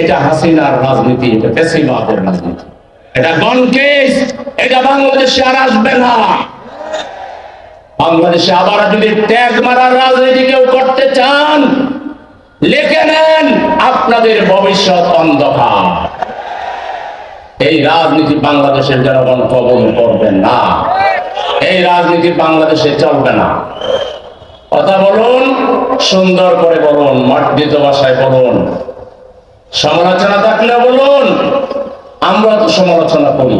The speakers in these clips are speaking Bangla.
এটা হাসিনার রাজনীতি, এটা পেশিবাদের রাজনীতি। এটা গনকেস এটা বাংলাদেশে আর আসবে না। বাংলাদেশে আবার যদি ট্যাগ মারার রাজনীতি কেউ করতে চান, লিখে নেন, আপনাদের ভবিষ্যৎ অন্ধকার। এই রাজনীতি বাংলাদেশের জনগণ কবল করবেন না। এই রাজনীতি বাংলাদেশে চলবে না। কথা বলুন, সুন্দর করে বলুন, মার্জিত ভাষায় বলুন। সমালোচনা থাকলে বলুন, আমরা তো সমালোচনা করি,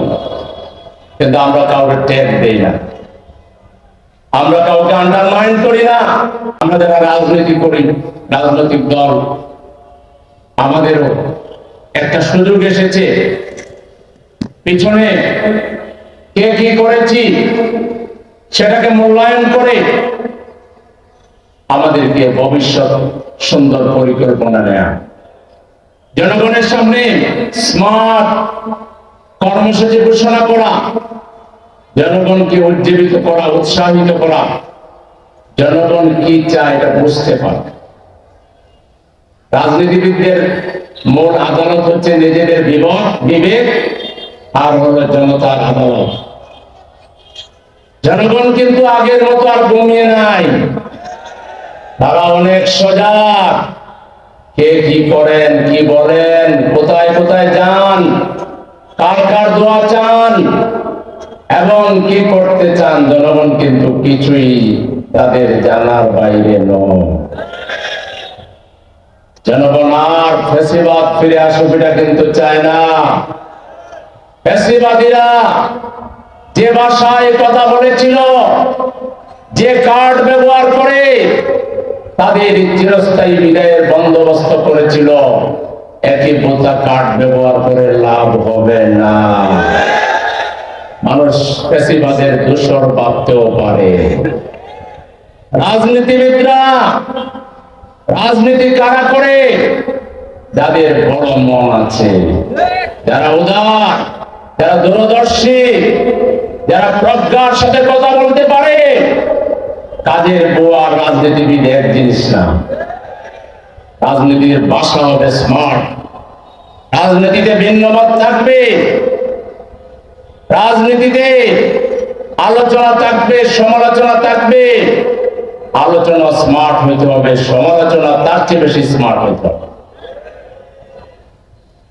কিন্তু আমরা কাউকে ট্যাগ দেই না। আমরা কাউকে আন্ডারমাইন করি না। আমরা যারা রাজনীতি করি, রাজনৈতিক দল, আমাদেরও একটা সুযোগ এসেছে। পিছনে কে কি করেছি, সেটাকে মূল্যায়ন করে আমাদেরকে ভবিষ্যৎ সুন্দর পরিকল্পনা নেয়া। জনগণের সামনে স্মার্ট কর্মসূচি ঘোষণা করা, জনগণকে উজ্জীবিত করা, উৎসাহিত করা, জনগণ কি চায় এটা বুঝতে পারে রাজনীতিবিদদের মূল আদালত হচ্ছে নিজেদের বিবেক বিবেক আর হলো জনতার আদালত। জনগণ কিন্তু আগের মতো আর ঘুমিয়ে নাই। তারা অনেক সজাগ। কে কি করেন, কি বলেন, কোথায় কোথায় যান, কার কার দোয়া চান, এবং কি করতে চান, জনগণ কিন্তু কিছুই তাদের জানার বাইরে নয়। জনগণ আর ফেসিবাদ ফিরে আসুক, এটা কিন্তু চায় না। ফেসিবাদীরা যে ভাষায় কথা বলেছিল, যে কার্ড ব্যবহার করে তাদের চিরস্থায়ী বিদায়ের বন্দোবস্ত করেছিল। একই বোতা কার্ড ব্যবহার করে লাভ হবে না। মানুষ পেশিবাদের দূষর ভাবতেও পারে। রাজনীতিবিদরা, রাজনীতি কারা করে? যাদের বড় মন আছে, যারা উদার, যারা দূরদর্শী, যারা প্রজ্ঞার সাথে কথা বলতে পারে কাজের বোয়ার রাজনীতিবিদ এক জিনিস না। রাজনীতির ভাষা হবে স্মার্ট রাজনীতিতে ভিন্নমত থাকবে। রাজনীতিতে আলোচনা থাকবে, সমালোচনা থাকবে। আলোচনা স্মার্ট হইতে হবে, সমালোচনা তার চেয়ে বেশি স্মার্ট হইতে হবে।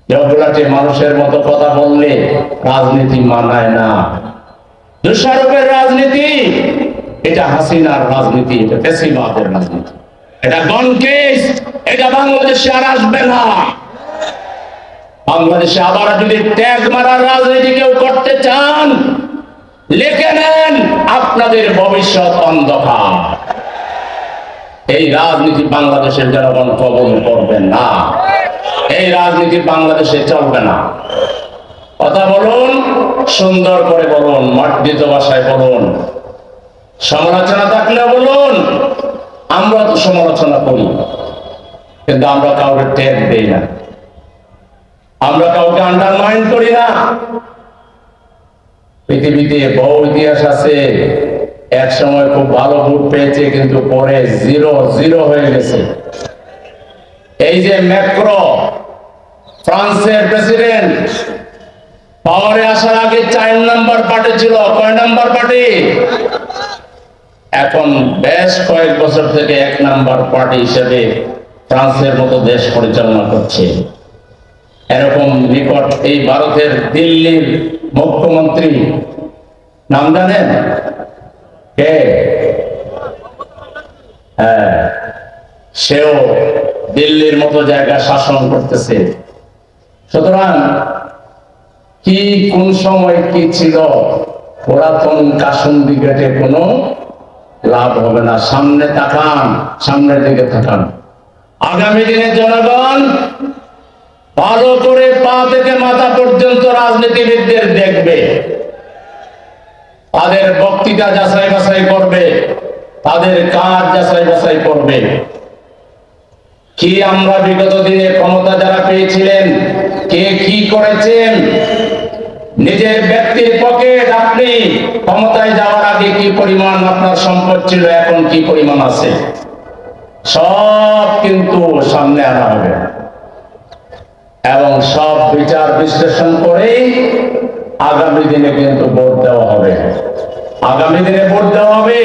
জগলাটে মানুষের মতো কথা বললে রাজনীতি মানায় না। দোষারোপের রাজনীতি এটা হাসিনার রাজনীতি, এটা পেশিবাদের রাজনীতি। এটা গনকেস এটা বাংলাদেশে আর আসবে না। বাংলাদেশে আবার যদি ট্যাগ মারার রাজনীতি কেউ করতে চান, লিখে নেন, আপনাদের ভবিষ্যৎ অন্ধকার। এই রাজনীতি বাংলাদেশের জনগণ কবল করবেন না। এই রাজনীতি বাংলাদেশে চলবে না। কথা বলুন, সুন্দর করে বলুন, মার্জিত ভাষায় বলুন। সমালোচনা থাকলে বলুন, আমরা তো সমালোচনা করি। কিন্তু আমরা কাউকে ট্যাগ দেই না। আমরা কাউকে আন্ডারমাইন করি না। পৃথিবীতে বহু ইতিহাস আছে। এক সময় খুব ভালো ভোট পেয়েছে, কিন্তু পরে জিরো জিরো হয়ে গেছে। এই যে ম্যাক্রো, ফ্রান্সের প্রেসিডেন্ট পাওয়ারে আসার আগে চার নাম্বার পার্টি ছিল। কয় নাম্বার পার্টি এখন বেশ কয়েক বছর থেকে এক নাম্বার পার্টি হিসেবে ফ্রান্সের মতো দেশ পরিচালনা করছে। এরকম নিকট এই ভারতের দিল্লির মুখ্যমন্ত্রী নাম জানেন? কে? হ্যাঁ সেও দিল্লির মতো জায়গা শাসন করতেছে। সুতরাং কি, কোন সময় কি ছিল? পুরাতন কাসুন্দি গেটে কোনো লাভ হবে না। সামনে তাকান, সামনের দিকে তাকান। আগামী দিনে জনগণ ভালো করে পা থেকে মাথা পর্যন্ত রাজনীতিবিদদের দেখবে। তাদের বক্তৃতা যাচাই বাছাই করবে। তাদের কাজ যাচাই বাছাই করবে। কি আমরা বিগত দিনে ক্ষমতা যারা পেয়েছিলেন, কে কি করেছেন নিজের ব্যক্তির পকেট আপনি ক্ষমতায় যাওয়ার আগে কি পরিমাণ আপনার সম্পদ ছিল, এখন কি পরিমাণ আছে? সব কিন্তু সামনে আনা হবে। এবং সব বিচার বিশ্লেষণ করেই আগামী দিনে কিন্তু ভোট দেওয়া হবে। আগামী দিনে ভোট দেওয়া হবে।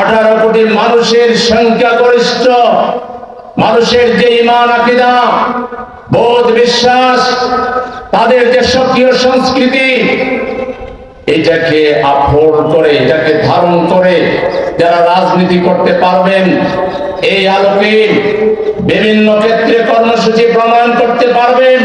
আঠারো কোটি মানুষের সংখ্যা গরিষ্ঠ। মানুষের যে ইমান আকিদা, বোধ, বিশ্বাস, তাদের যে সক্রিয় সংস্কৃতি, এটাকে আফোর্ড করে, এটাকে ধারণ করে যারা রাজনীতি করতে পারবেন, এই আলোকে বিভিন্ন ক্ষেত্রে কর্মসূচি প্রণয়ন করতে পারবেন।